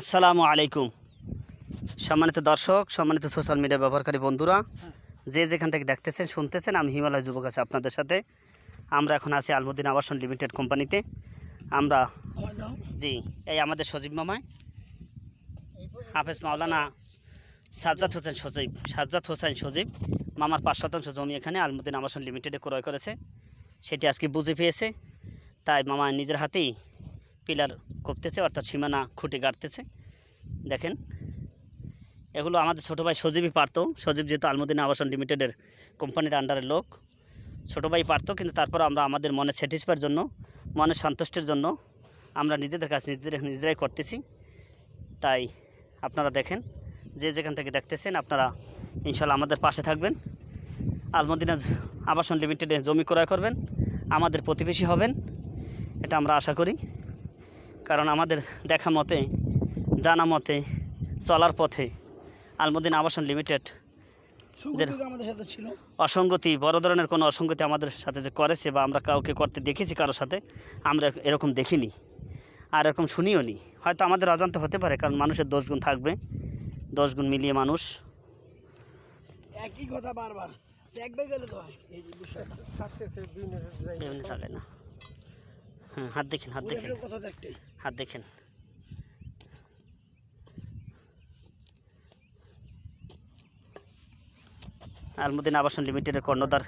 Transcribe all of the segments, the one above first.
আসসালামু আলাইকুম। সম্মানিত দর্শক, সম্মানিত সোশ্যাল মিডিয়া ব্যবহারকারী বন্ধুরা, যে যেখান থেকে দেখতেছেন, শুনতেছেন, আমি হিমালয় যুবক আছি আপনাদের সাথে। আমরা এখন আছি আলমুদ্দিন আবাসন লিমিটেড কোম্পানিতে আমরা জি, এই আমাদের সজীব মামায় হাফেজ মাওলানা সাজ্জাদ হোসেন সজীব, সাজ্জাদ হোসেন সজীব, মামার পাঁচ শতাংশ জমি এখানে আলমুদ্দিন আবাসন লিমিটেডে ক্রয় করেছে। সেটি আজকে বুঝে পেয়েছে। তাই মামা নিজের হাতেই পিলার করতেছে, অর্থাৎ সীমানা খুঁটি গাড়তেছে দেখেন, এগুলো আমাদের ছোটো ভাই সজীবই পারতো। সজীব যেহেতু আলমুদ্দিন আবাসন লিমিটেডের কোম্পানির আন্ডারের লোক। ছোটো ভাই পারতো, কিন্তু তারপর আমরা আমাদের মনে স্যাটিসফাইয়ের জন্য মনের সন্তুষ্টের জন্য আমরা নিজেদের কাছে নিজেদের, নিজেরাই করতেছি। তাই আপনারা দেখেন, যে যেখান থেকে দেখতেছেন, আপনারা ইনশাল্লাহ আমাদের পাশে থাকবেন। আলমদিনা আবাসন লিমিটেডে জমি ক্রয় করবেন, আমাদের প্রতিবেশী হবেন, এটা আমরা আশা করি। কারণ আমাদের দেখা মতে জানা মতে চলার পথে আলমদিন আবাসন লিমিটেড সংগঠক আমাদের সাথে ছিল। অসঙ্গতি বড় ধরনের কোনো অসঙ্গতি আমাদের সাথে যে করেছে বা আমরা কাউকে করতে দেখেছি কারোর সাথে আমরা এরকম দেখিনি আর এরকম শুনিও নি। হয়তো আমাদের অজান্ত হতে পারে কারণ মানুষের দোষগুণ থাকবে দোষগুণ মিলিয়ে মানুষ। একই কথা বারবার। গেলে তো হয়। না। হ্যাঁ হাত দেখেন হাত দেখেন। হাত দেখেন। আলমুদ্দিন আবাসন লিমিটেডের কর্ণধার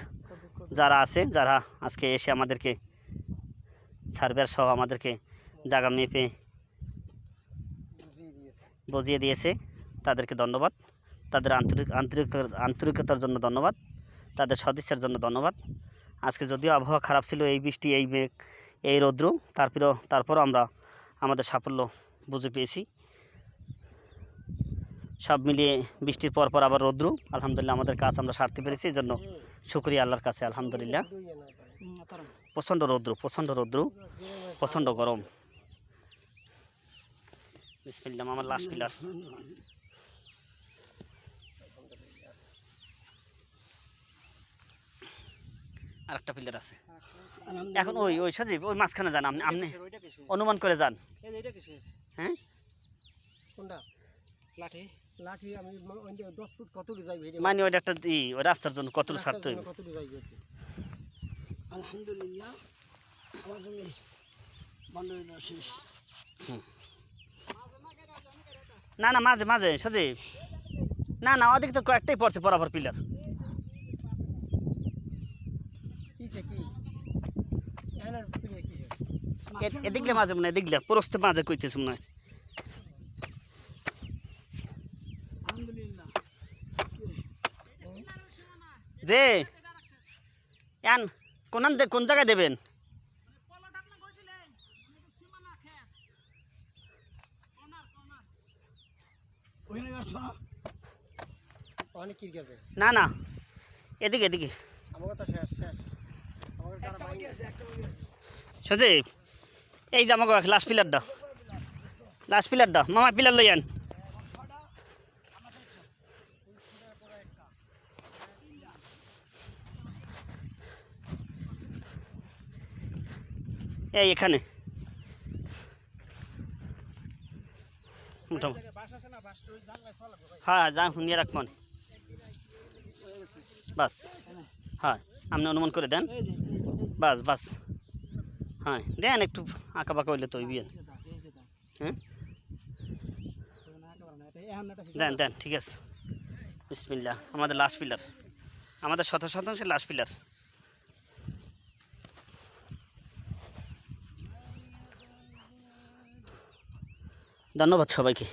যারা আছে যারা আজকে এসে আমাদেরকে সার্ভেয়ার সহ আমাদেরকে জায়গা মেপে বুঝিয়ে দিয়েছে তাদেরকে ধন্যবাদ। তাদের আন্তরিক আন্তরিকতার আন্তরিকতার জন্য ধন্যবাদ। তাদের সদিচ্ছার জন্য ধন্যবাদ। আজকে যদিও আবহাওয়া খারাপ ছিল এই বৃষ্টি এই মেঘ এই রৌদ্র, তারপরেও, তারপরও আমরা আমাদের সাফল্য বুঝে পেয়েছি। সব মিলিয়ে বৃষ্টির পর পর আবার রৌদ্র, আলহামদুলিল্লাহ আমাদের কাজ আমরা সারতে পেরেছি এই জন্য শুক্রিয়া আল্লাহর কাছে, আলহামদুলিল্লাহ। প্রচণ্ড রৌদ্র প্রচণ্ড রৌদ্র, প্রচণ্ড গরম। বিসমিল্লাহ আমার লাস্ট পিলার। আরেকটা পিলার আছে। এখন ওই ওই সজীব ওই মাঝখানে যান আপনি আপনি অনুমান করে যান। হ্যাঁ? কোনটা? লাঠি? লাঠি আমি ওই দশ ফুট কত যাই মানে ওইটা একটা ই ওই রাস্তার জন্য কতটা ছাড়তে হইবে? আলহামদুলিল্লাহ আমার জন্য বন্ধ যাওয়া শেষ না না মাঝে মাঝে সজীব। না না ওদিকে তো কয়েকটাই পড়ছে বরাবর পিলার। কি? এদিকলে মাঝে মনে এদিকলে প্রস্তে মাঝে কইতেছে মনে আলহামদুলিল্লাহ। যে কোনান দে কোন জায়গায় দেবেন? না না। এদিকে এদিকে। আমার কথা শেষ শেষ। সজীব, এই যে আমাকে লাস্ট পিলারটা লাস্ট পিলারটা মামা পিলার লই আন। এই এখানে। হ্যাঁ যা, শুনিয়ে রাখ মনে। বাস। হ্যাঁ। আপনি অনুমান করে দেন। বাস বাস। হ্যাঁ দেন একটু আঁকা বাঁকা হইলে তো বিয়ে হ্যাঁ? দেন দেন ঠিক আছে। বিসমিল্লা আমাদের লাস্ট পিলার আমাদের শত শতাংশের লাস্ট পিলার ধন্যবাদ সবাইকে।